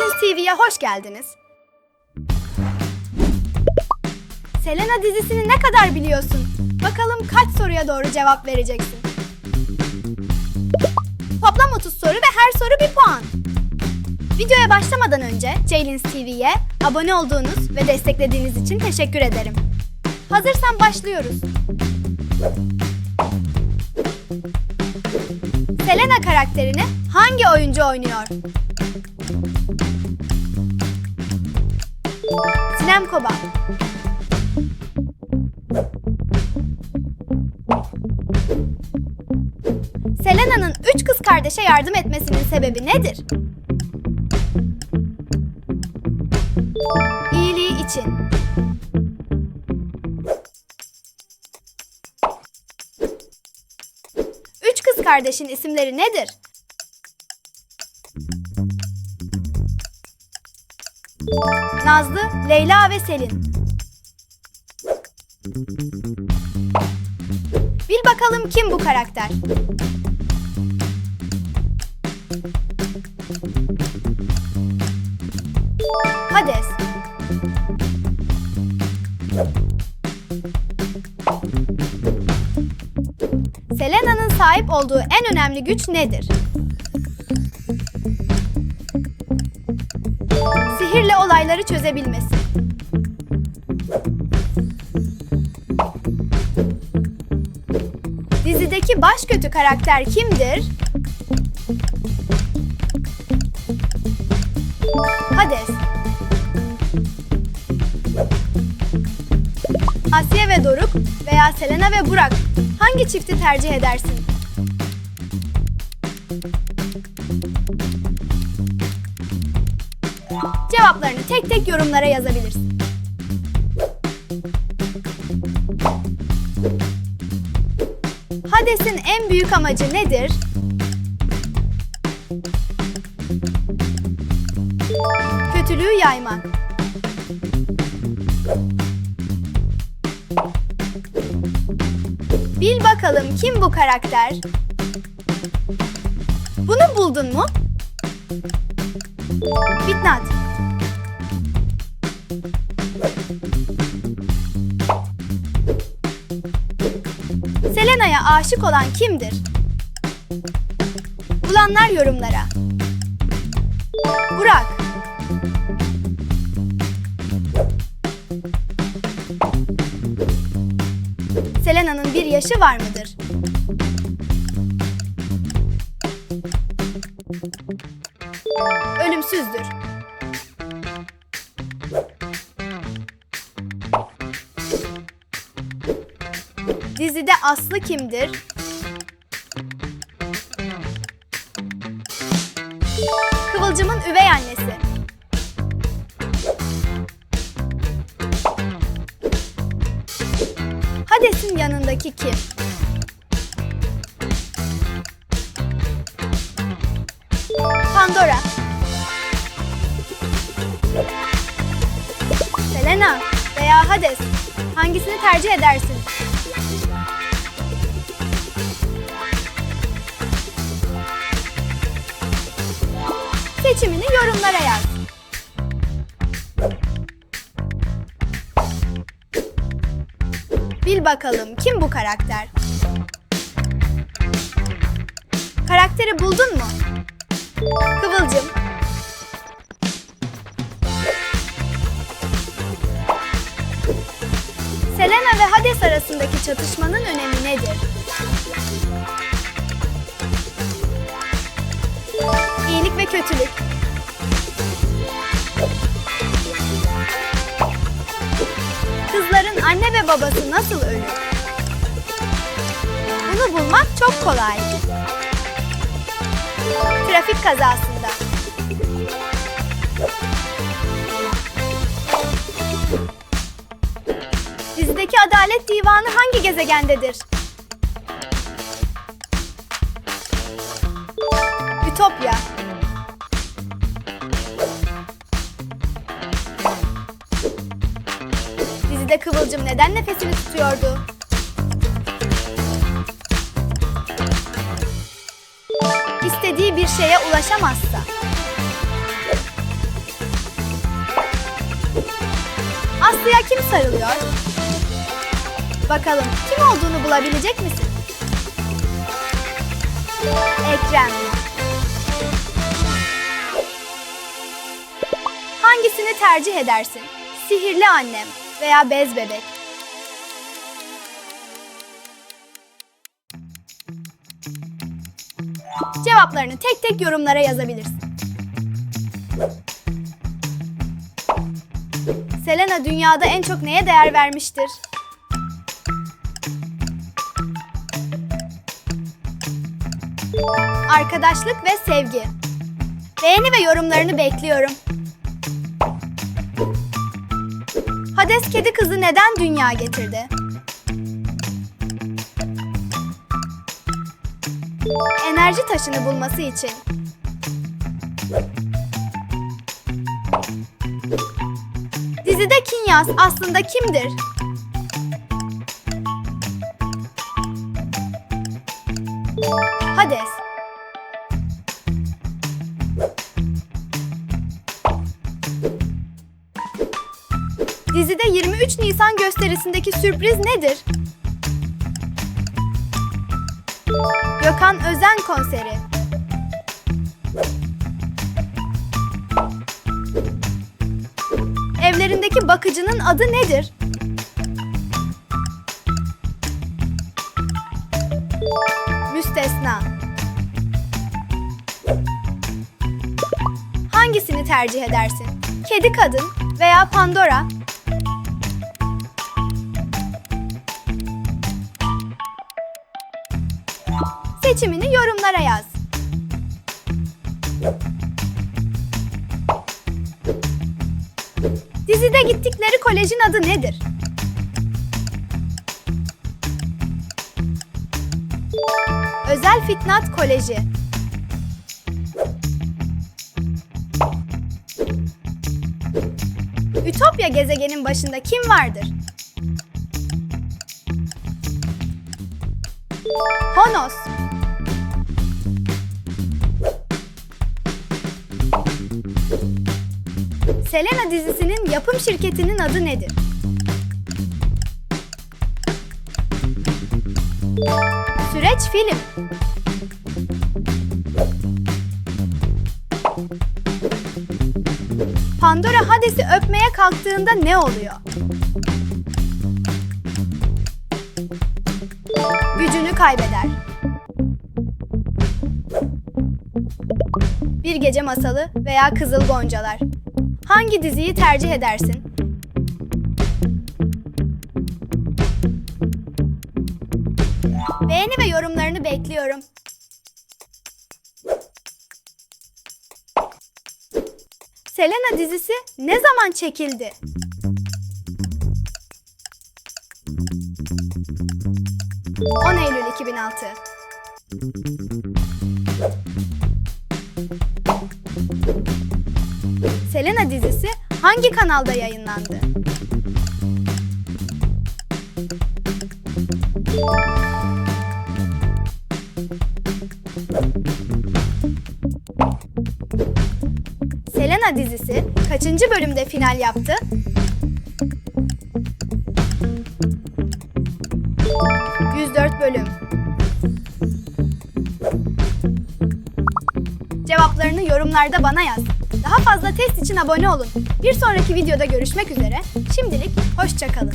Ceylin TV'ye hoş geldiniz. Selena dizisini ne kadar biliyorsun? Bakalım kaç soruya doğru cevap vereceksin? Toplam 30 soru ve her soru bir puan. Videoya başlamadan önce Ceylin TV'ye abone olduğunuz ve desteklediğiniz için teşekkür ederim. Hazırsan başlıyoruz. Selena karakterini hangi oyuncu oynuyor? Sinem Kobal. Selena'nın üç kız kardeşe yardım etmesinin sebebi nedir? İyiliği için. Üç kız kardeşin isimleri nedir? Nazlı, Leyla ve Selin. Bil bakalım kim bu karakter? Hades. Selena'nın sahip olduğu en önemli güç nedir? Sihirle olayları çözebilmesi. Dizideki baş kötü karakter kimdir? Hades. Asiye ve Doruk veya Selena ve Burak hangi çifti tercih edersin? Cevaplarını tek tek yorumlara yazabilirsin. Hades'in en büyük amacı nedir? Kötülüğü yaymak. Bil bakalım kim bu karakter? Bunu buldun mu? Fitnat. Selena'ya aşık olan kimdir? Bulanlar yorumlara. Burak. Selena'nın bir yaşı var mıdır? Ölümsüzdür. Dizide Aslı kimdir? Kıvılcım'ın üvey annesi. Hades'in yanındaki kim? Pandora. Selena veya Hades. Hangisini tercih edersin? Seçimini yorumlara yaz. Bil bakalım kim bu karakter? Karakteri buldun mu? Kıvılcım. Selena ve Hades arasındaki çatışmanın önemi nedir? İyilik ve kötülük. Kızların anne ve babası nasıl ölür? Bunu bulmak çok kolay. Trafik kazasında. Dizideki Adalet Divanı hangi gezegendedir? Kıvılcım neden nefesini tutuyordu? İstediği bir şeye ulaşamazsa. Aslı'ya kim sarılıyor? Bakalım kim olduğunu bulabilecek misin? Ekrem. Hangisini tercih edersin? Sihirli annem, veya bez bebek? Cevaplarını tek tek yorumlara yazabilirsin. Selena dünyada en çok neye değer vermiştir? Arkadaşlık ve sevgi. Beğeni ve yorumlarını bekliyorum. Hades kedi kızı neden dünya getirdi? Enerji taşını bulması için. Dizide Kinyas aslında kimdir? Hades. Dizide 23 Nisan gösterisindeki sürpriz nedir? Gökhan Özen konseri. Evlerindeki bakıcının adı nedir? Müstesna. Hangisini tercih edersin? Kedi kadın veya Pandora? Seçimini yorumlara yaz. Dizide gittikleri kolejin adı nedir? Özel Fitnat Koleji. Ütopya gezegenin başında kim vardır? Honos. Selena dizisinin yapım şirketinin adı nedir? Süreç Film. Pandora Hades'i öpmeye kalktığında ne oluyor? Gücünü kaybeder. Bir Gece Masalı veya Kızıl Goncalar. Hangi diziyi tercih edersin? Beğeni ve yorumlarını bekliyorum. Selena dizisi ne zaman çekildi? ...10 Eylül 2006. Selena dizisi hangi kanalda yayınlandı? Selena dizisi kaçıncı bölümde final yaptı? ...104 bölüm. Cevaplarını yorumlarda bana yaz. Daha fazla test için abone olun. Bir sonraki videoda görüşmek üzere. Şimdilik hoşçakalın.